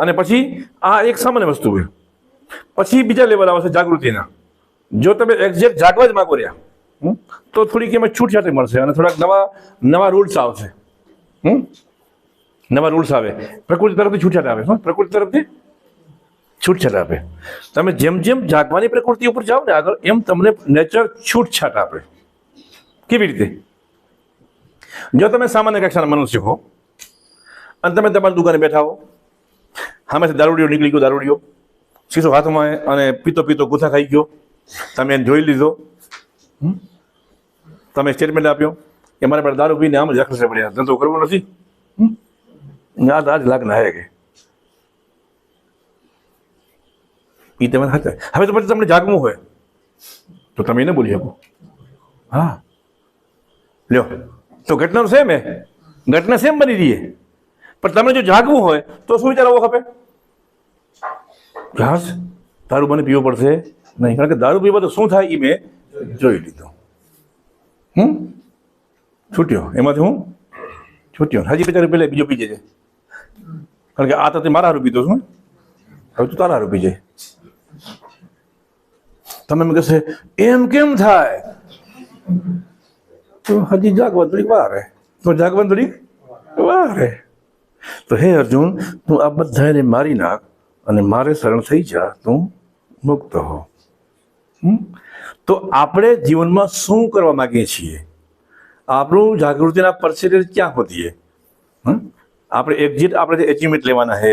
અને પછી આ એક સામાન્ય વસ્તુ હોય. પછી બીજા લેવલ આવે છે જાગૃતિના. જો તમે એક્ઝેક્ટ જાગવા જ માગો રહ્યા તો થોડીક એમાં છૂટછાટ મળશે અને થોડાક નવા નવા રૂલ્સ આવશે. નવા રૂલ્સ આવે. પ્રકૃતિ તરફથી છૂટછાટ આવે શું પ્રકૃતિ તરફથી છૂટછાટ આપે. તમે જેમ જેમ જાગવાની પ્રકૃતિ ઉપર જાઓ ને આગળ, એમ તમને નેચર છૂટછાટ આપે. કેવી રીતે? જો તમે સામાન્ય કક્ષાના મનુષ્ય હો અને તમે તમારી દુકાને બેઠા હો. સામેથી દારૂડીઓ નીકળી ગયો, દારૂડિયો. શીશો હાથમાં અને પીતો પીતો ગુથા ખાઈ ગયો. તમે એને જોઈ લીધો? તમે સ્ટેટમેન્ટ આપ્યો. કે મારે પાસે દારૂ પીને આમ જ રાખશે પડ્યા. ધંધો કરવો નથી. ના તો આજ લાગના હે કે. એ તમે હવે તો પછી તમને જાગવું હોય. તો તમે એને બોલી શકો. હા. લ્યો. તો ઘટના સેમ હે. ઘટના સેમ બની રહીએ પણ તમને જો જાગવું હોય, તો શું વિચારવો ખપે? જહાજ દારૂ મને પીવો પડશે નહીં. કારણ કે દારૂ પીવા તો શું થાય એ મેં જોઈ લીધું. હમ? છૂટ્યો. એમાંથી હું? છૂટ્યો. હજી બિચારી પેલે બીજો પીજે છે કારણ કે આ તો તે મારા હારું પીધો છું હવે તું તારા હારું પીજે તમે એમ કહેશે, એમ કેમ થાય? તો હજી જાગવા થોડીક વાર હે. તો જાગવા થોડીક વાર હે. તો હે અર્જુન, તું આ બધાને મારી નાખ અને મારે શરણ થઈ જા, તું મુક્ત હો? તો આપણે જીવનમાં શું કરવા માગીએ છીએ? આપણું જાગૃતિના પર્સેન્ટેજ ક્યાં હમ? આપણે એક્ઝિટ આપણે એચિવમેન્ટ લેવાના છે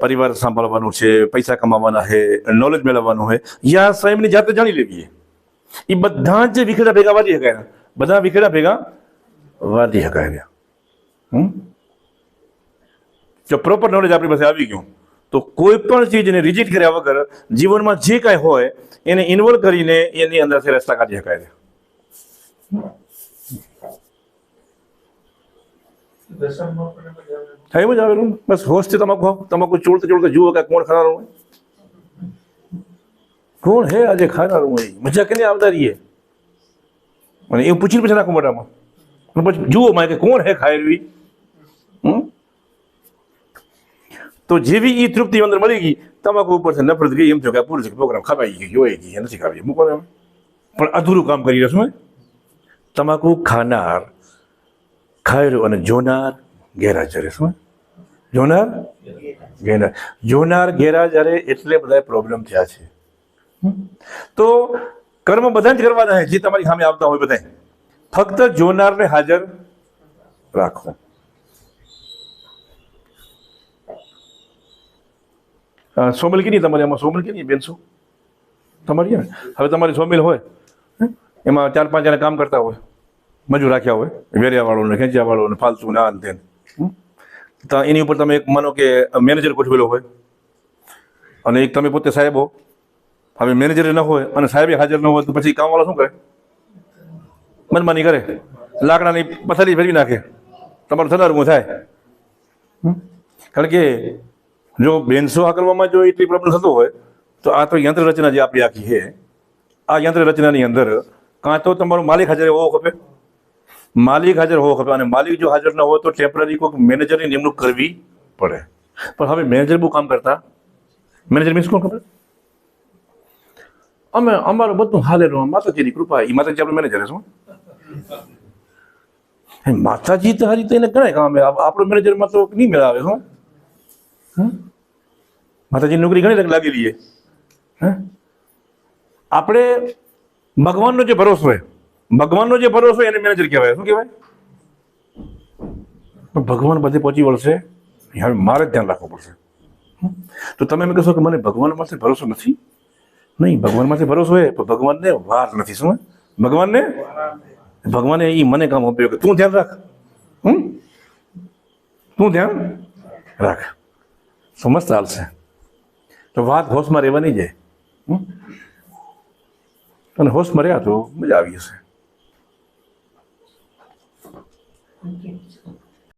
પરિવાર સંભાળવાનું છે, પૈસા કમાવાના છે નોલેજ મેળવવાનું છે યા સ્વયંની જાતે જાણી લેવીએ એ. બધા જ વિખેડા ભેગા વાળી શકાય બધા વિખેડા ભેગા વાળી શકાય હમ? જો પ્રોપર નોલેજ આપણી પાસે આવી ગયું, તો કોઈ પણ ચીજને રિજેક્ટ કર્યા વગર જીવનમાં જે કાંઈ હોય, એને ઇન્વોલ્વ કરીને એની અંદરથી રસ્તા કાઢી શકાય છે. હા જ આવેલું બસ હોશથી તમાકુ તમાકુ ચોળતે ચોળતે જુઓ કે કોણ ખાનારું હોય. કોણ હે આજે ખાનારું હોય? મજા કે આવતા રહીએ? અને એવું પૂછીને પછી નાખું મોટામાં પછી જુઓ માં કે કોણ હે ખાયેલું? હમ? તો જેવી એ તૃપ્તિ અંદર મળી ગઈ, તમાકુ ઉપર છે નફરત ગઈ, એમ થયું કે પૂરું છે પ્રોગ્રામ ખવાઈ ગઈ હોય ગઈ નથી ખાવી મૂકો ને પણ અધૂરું કામ કરી રહ્યો તમાકુ ખાનાર, ખાયરું અને જોનાર ગેરહાજર શું જોનાર? ગેરહાજર. જોનાર, ગેરહાજરે એટલે બધા પ્રોબ્લેમ થયા છે. તો કર્મ બધા જ કરવાના છે, જે તમારી સામે આવતા હોય બધા ફક્ત જોનારને હાજર રાખો. સોમિલ કેટલી તમારી એમાં સોમિલ કેટલી બેનસો? તમારી ને હવે તમારી સોમિલ હોય એમાં ચાર પાંચ જણા કામ કરતા હોય, મજૂર રાખ્યા હોય, વેરિયાવાળોને ને ખેંચ્યાવાળો ને ફાલતુ ને આ ને. તો એની ઉપર તમે એક માનો કે મેનેજર ગોઠવેલો હોય. અને એક તમે પોતે સાહેબ હો. હવે મેનેજર ન હોય અને સાહેબે હાજર ન હોય તો પછી કામવાળો શું કરે? મનમાની કરે. લાકડાની પથારી ફેરવી નાખે. તમારું થનારું થાય. કારણ કે જો બેનસો આ કરવામાં જો એટલી પ્રોબ્લેમ થતો હોય તો આ તો યંત્ર રચના જે આપણી આખી છે આ યંત્ર રચનાની અંદર કાં તો તમારો માલિક હાજર હોવો ખપે. માલિક હાજર હોવો ખપે અને માલિક જો હાજર ન હોય તો ટેમ્પરરી કોઈક મેનેજરની નિમણૂક કરવી પડે. પણ હવે મેનેજર બહુ કામ કરતા. મેનેજર મીન્સ કોણ ખબર અમે અમારું બધું હાલેલું માતાજીની કૃપા. એ માતાજી આપણે મેનેજર શું હે, માતાજી તો હારી તો એને ગણાય કામ. આપ- આપણો મેનેજરમાં તો નહીં મેળાવે શું હમ? માતાજીની નોકરી ઘણી લાગેલી છે. હે? આપણે ભગવાનનો જે ભરોસો હોય, ભગવાનનો જે ભરોસો એને મેનેજર કહેવાય. શું કહેવાય? પણ ભગવાન બધે પહોંચી વળશે હવે મારે ધ્યાન રાખવું પડશે? તો તમે એમ કહેશો કે મને ભગવાન પાસે ભરોસો નથી? નહીં, ભગવાન માટે ભરોસો હોય, પણ ભગવાનને વાર નથી. શું ભગવાનને? ભગવાને એ મને કામ આપ્યું કે તું ધ્યાન રાખ. હમ? તું ધ્યાન રાખ. સમજ ચાલશે. તો વાત હોશમાં રહેવાની જાય? અને હોશમાં રહ્યા તો મજા આવી જશે.